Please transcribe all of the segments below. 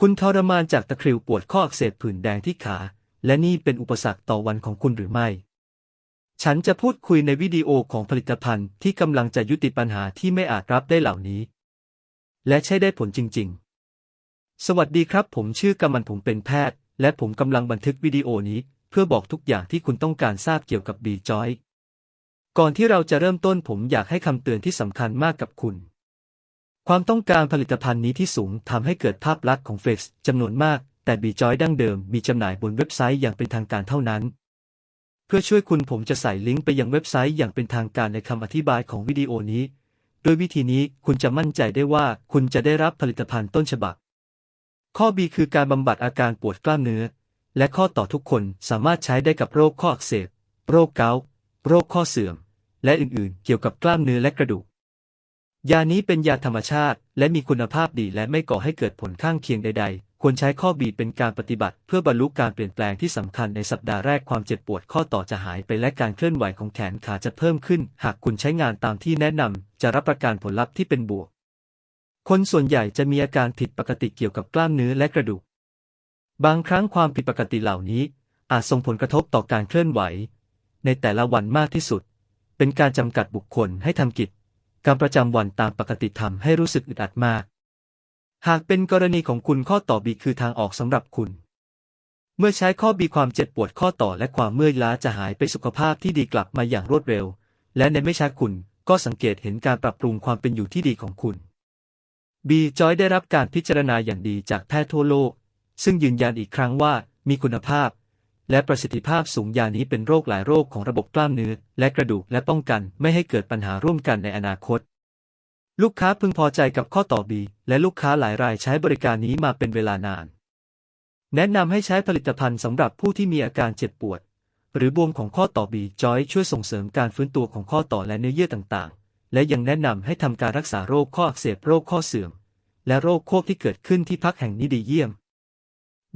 คุณทรมานจากตะคริวปวดข้ออักเสบผื่นแดงที่ขา และนี่เป็นอุปสรรคต่อวันของคุณหรือไม่ ฉันจะพูดคุยในวิดีโอของผลิตภัณฑ์ที่กำลังจะยุติปัญหาที่ไม่อาจรับได้เหล่านี้ และใช้ได้ผลจริง ๆ สวัสดีครับ ผมชื่อกำมันผมเป็นแพทย์ และผมกำลังบันทึกวิดีโอนี้ เพื่อบอกทุกอย่างที่คุณต้องการทราบเกี่ยวกับบีจอยก่อนที่เราจะเริ่มต้นผมอยากให้คำเตือนที่สำคัญมากกับคุณ ความต้องการผลิตภัณฑ์นี้ที่สูงทำให้เกิดภาพลักษณ์ของเฟกซ์จำนวนมาก แต่บีจอยดั้งเดิมมีจำหน่ายบนเว็บไซต์อย่างเป็นทางการเท่านั้น เพื่อช่วยคุณผมจะใส่ลิงก์ไปยังเว็บไซต์อย่างเป็นทางการในคำอธิบายของวิดีโอนี้โดยวิธีนี้คุณจะมั่นใจได้ว่าคุณจะได้รับผลิตภัณฑ์ต้นฉบับ ข้อ B คือการบำบัดอาการปวดกล้ามเนื้อ และข้อต่อทุกคนสามารถใช้ได้กับโรคข้ออักเสบ โรคเกาต์โรคข้อเสื่อม และอื่นๆ เกี่ยวกับกล้ามเนื้อและกระดูก ยานี้เป็นยาธรรมชาติ และมีคุณภาพดีและไม่ก่อให้เกิดผลข้างเคียงใด ๆ ควรใช้ข้อ B เป็นการปฏิบัติ เพื่อบรรลุการเปลี่ยนแปลงที่สำคัญในสัปดาห์แรกความเจ็บปวดข้อต่อจะหายไปและการเคลื่อนไหวของแขนขาจะเพิ่มขึ้น หากคุณใช้งานตามที่แนะนำจะรับประกันผลลัพธ์ที่เป็นบวก คนส่วนใหญ่จะมีอาการผิดปกติเกี่ยวกับกล้ามเนื้อและกระดูก บางครั้งความผิดปกติเหล่านี้ อาจส่งผลกระทบต่อการเคลื่อนไหว ในแต่ละวันมากที่สุด เป็นการจำกัดบุคคลให้ทำกิจ การประจำวันตามปกติทำให้รู้สึกอึดอัดมาก หากเป็นกรณีของคุณข้อต่อบีคือทางออกสำหรับคุณ เมื่อใช้ข้อบีความเจ็บปวดข้อต่อและความเมื่อยล้าจะหายไปสุขภาพที่ดีกลับมาอย่างรวดเร็ว และในไม่ช้าคุณก็สังเกตเห็นการปรับปรุงความเป็นอยู่ที่ดีของคุณบีจอยได้รับการพิจารณาอย่างดีจากแพทย์ทั่วโลก ซึ่งยืนยันอีกครั้งว่ามีคุณภาพ และประสิทธิภาพสูงยานี้เป็นโรคหลายโรคของระบบกล้ามเนื้อและกระดูกและป้องกันไม่ให้เกิดปัญหาร่วมกันในอนาคต ลูกค้าพึงพอใจกับข้อต่อบีและลูกค้าหลายรายใช้บริการนี้มาเป็นเวลานาน แนะนำให้ใช้ผลิตภัณฑ์สำหรับผู้ที่มีอาการเจ็บปวด หรือบวมของข้อต่อบีจอยช่วยส่งเสริมการฟื้นตัวของข้อต่อและเนื้อเยื่อต่างๆ และยังแนะนำให้ทำการรักษาโรคข้ออักเสบโรคข้อเสื่อม และโรคโคกที่เกิดขึ้นที่พักแห่งนี้ดีเยี่ยม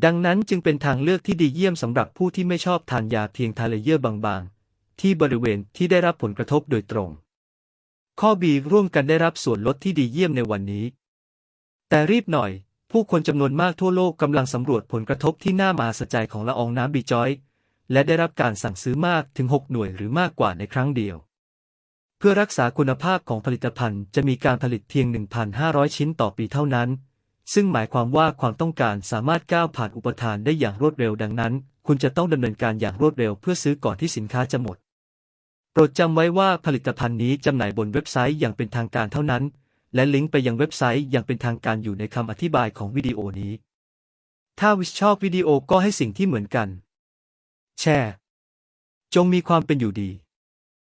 ดังนั้นจึงเป็นทางเลือกที่ดีเยี่ยมสำหรับผู้ที่ไม่ชอบทานยาเพียงทาเลเยอร์บางๆ ที่บริเวณที่ได้รับผลกระทบโดยตรง ข้อบีร่วมกันได้รับส่วนลดที่ดีเยี่ยมในวันนี้ แต่รีบหน่อย ผู้คนจำนวนมากทั่วโลกกำลังสำรวจผลกระทบที่น่ามหัศจรรย์ของละอองน้ำบีจอย และได้รับการสั่งซื้อมากถึง 6 หน่วยหรือมากกว่าในครั้งเดียว เพื่อรักษาคุณภาพของผลิตภัณฑ์จะมีการผลิตเพียง 1,500 ชิ้นต่อปีเท่านั้น ซึ่งหมายความว่าความต้องการสามารถก้าวผ่านอุปทานได้อย่างรวดเร็วดังนั้น คุณจะต้องดำเนินการอย่างรวดเร็วเพื่อซื้อก่อนที่สินค้าจะหมด โปรดจำไว้ว่าผลิตภัณฑ์นี้จำหน่ายบนเว็บไซต์อย่างเป็นทางการเท่านั้น และลิงก์ไปยังเว็บไซต์อย่างเป็นทางการอยู่ในคำอธิบายของวิดีโอนี้ ถ้าวิชชอบวิดีโอก็ให้สิ่งที่เหมือนกัน แชร์ จงมีความเป็นอยู่ดี